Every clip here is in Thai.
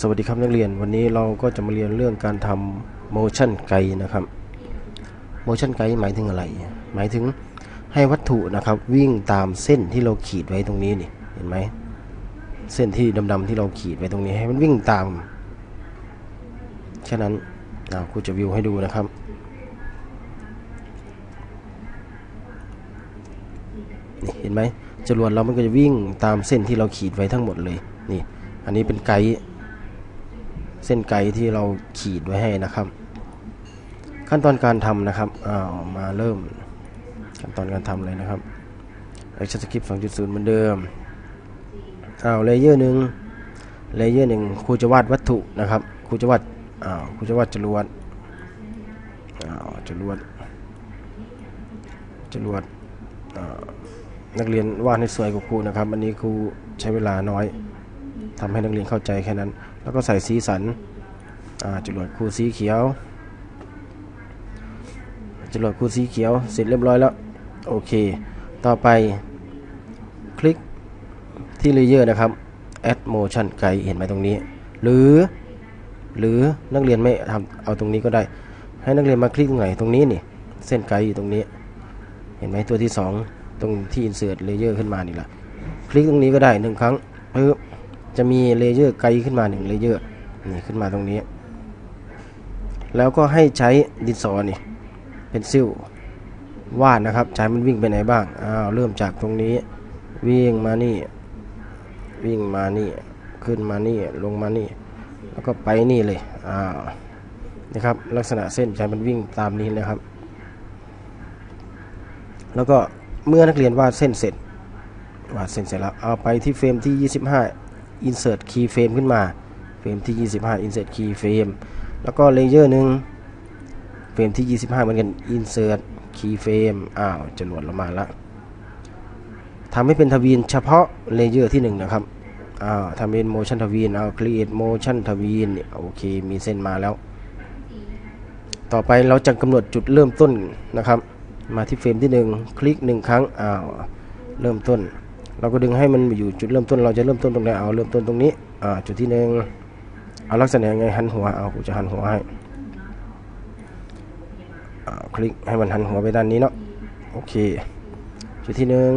สวัสดีครับนักเรียนวันนี้เราก็จะมาเรียนเรื่องการทำ motion guide นะครับ motion guide หมายถึงอะไร หมายถึงให้วัตถุนะครับวิ่งตามเส้นที่เราขีดไว้ตรงนี้นี่เห็นไหมเส้นที่ดำๆที่เราขีดไว้ตรงนี้ให้มันวิ่งตามแค่นั้นนะครูจะวิวให้ดูนะครับนี่เห็นไหมจรวดเรามันก็จะวิ่งตามเส้นที่เราขีดไว้ทั้งหมดเลยนี่อันนี้เป็นไกด์ เส้นไกด์ที่เราขีดไว้ให้นะครับ ขั้นตอนการทำนะครับอ้าวมาเริ่มขั้นตอนการทำเลยนะครับ Action Script 2.0 เหมือนเดิมอ้าวเลเยอร์หนึ่งเลเยอร์หนึ่งครูจะวาดวัตถุนะครับครูจะวาดอ้าวครูจะวาดจรวดอ้าวจรวดจรวดนักเรียนวาดให้สวยกว่าครูนะครับ อันนี้ครูใช้เวลาน้อย ทำให้นักเรียนเข้าใจแค่นั้น แล้วก็ใส่สีสันจรวดครูสีเขียวจรวดคูสีเขียวเสร็จเรียบร้อยแล้วโอเค ต่อไปคลิกที่เลเยอร์นะครับ add motion guide เห็นไหมตรงนี้ หรือ หรือนักเรียนไม่ทำเอาตรงนี้ก็ได้ ให้นักเรียนมาคลิกตรงไหนตรงนี้นี่เส้นไกด์อยู่ตรงนี้ เห็นไหมตัวที่ 2 ตรงที่ insert layer ขึ้นมานี่แหละคลิกตรงนี้ก็ได้หนึ่งครั้งปึ๊บ จะมีเลเยอร์ไกด์ขึ้นมาหนึ่งเลเยอร์นี่ขึ้นมาตรงนี้ แล้วก็ให้ใช้ดินสอนี่เป็นซิลวาดนะครับใจมันวิ่งไปไหนบ้างอ้าวเริ่มจากตรงนี้ วิ่งมานี่ วิ่งมานี่ขึ้นมานี่ลงมานี่ แล้วก็ไปนี่เลยอ้าวนะครับลักษณะเส้นใจมันวิ่งตามนี้นะครับ แล้วก็เมื่อนักเรียนวาดเส้นเสร็จวาดเส้นเสร็จแล้วเอาไปที่เฟรมที่ 25 insert key frame ขึ้นมา เฟรมที่ 25 insert key frame แล้วก็เลเยอร์หนึ่งเฟรมที่ 25 เหมือนกัน insert key frame อ้าวจรวดลงมาแล้วทำให้เป็นทวีนเฉพาะเลเยอร์ที่1นะครับอ้าวทำเป็น motion ทวีนเอา create motion ทวีนโอเค มีเส้นมาแล้ว ต่อไปเราจะกำหนดจุดเริ่มต้นนะครับ มาที่เฟรมที่ 1 คลิก 1 ครั้งอ้าวเริ่มต้น เราก็ดึงให้มันอยู่จุดเริ่มต้นเราจะเริ่มต้นตรงไหนเอาเริ่มต้นตรงนี้อ่าจุดที่หนึ่งเอาลักษณะยังไงหันหัวเอากูจะหันหัวให้คลิกให้มันหันหัวไปด้านนี้เนาะโอเค จุดที่หนึ่ง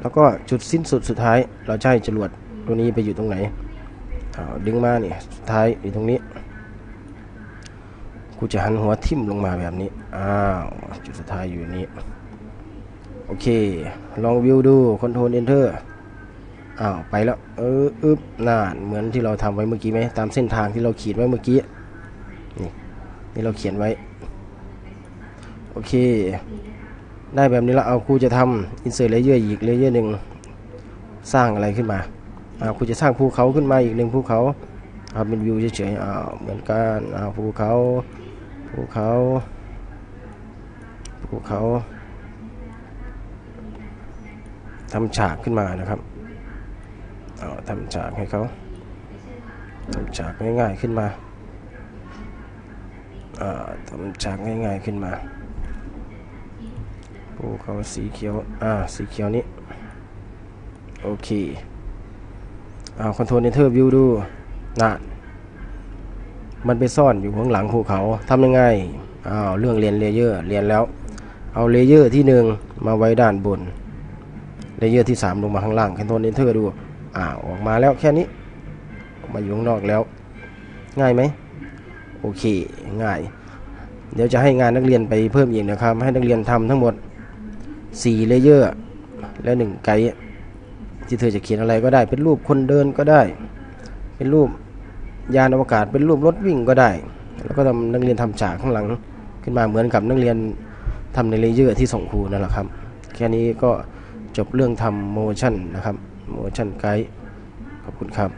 แล้วก็จุดสิ้นสุดสุดท้าย เราให้จรวดตัวนี้ไปอยู่ตรงไหนดึงมาเนี่ยสุดท้ายอยู่ตรงนี้กูจะหันหัวทิ่มลงมาแบบนี้อ้าวจุดสุดท้ายอยู่นี้ โอเค ลองวิวดูคอนโทรลเอนเตอร์อ้าวไปแล้ว เอออึบน่านเหมือนที่เราทำไว้เมื่อกี้ไหมตามเส้นทางที่เราขีดไว้เมื่อกี้ นี่นี่เราเขียนไว้ โอเค ได้แบบนี้แล้วเอาครูจะทำ insert layer อีก layer หนึ่งสร้างอะไรขึ้นมาอาครูจะสร้างภูเขาขึ้นมาอีกหนึ่งภูเขาเอาเป็นวิวเฉยๆอ่าเหมือนกันอ่าภูเขาภูเขาภูเขา ทำฉากขึ้นมานะครับเอาทำฉากให้เขาทำฉากง่ายๆขึ้นมาอ่าทำฉากง่ายๆขึ้นมาภูเขาสีเขียว อ่า สีเขียวนี้ โอเคเอาคอนโทรลเนเธอร์วิวดูน่ะมันไปซ่อนอยู่ข้างหลังภูเขาทำยังไงอ้าวเรื่องเรียนเลเยอร์เรียนแล้ว เอาเลเยอร์ที่หนึ่งมาไว้ด้านบน เลเยอร์ที่สามลงมาข้างล่างคอนโทรลเนเธอร์ดูอ่าออกมาแล้วแค่นี้มาอยู่ข้างนอกแล้ว ง่ายไหมโอเคง่าย เดี๋ยวจะให้งานนักเรียนไปเพิ่มอีกนะครับ ให้นักเรียนทำทั้งหมด4เลเยอร์และ1ไกด์ที่เธอจะเขียนอะไรก็ได้ เป็นรูปคนเดินก็ได้ เป็นรูปยานอวกาศ เป็นรูปรถวิ่งก็ได้ แล้วก็ทำนักเรียนทำฉากข้างหลัง ขึ้นมาเหมือนกับนักเรียนทำในเลเยอร์ที่ส่งครูนั่นแหละครับ แค่นี้ก็ จบเรื่องทำโมชั่นนะครับโมชั่นไกด์ขอบคุณครับ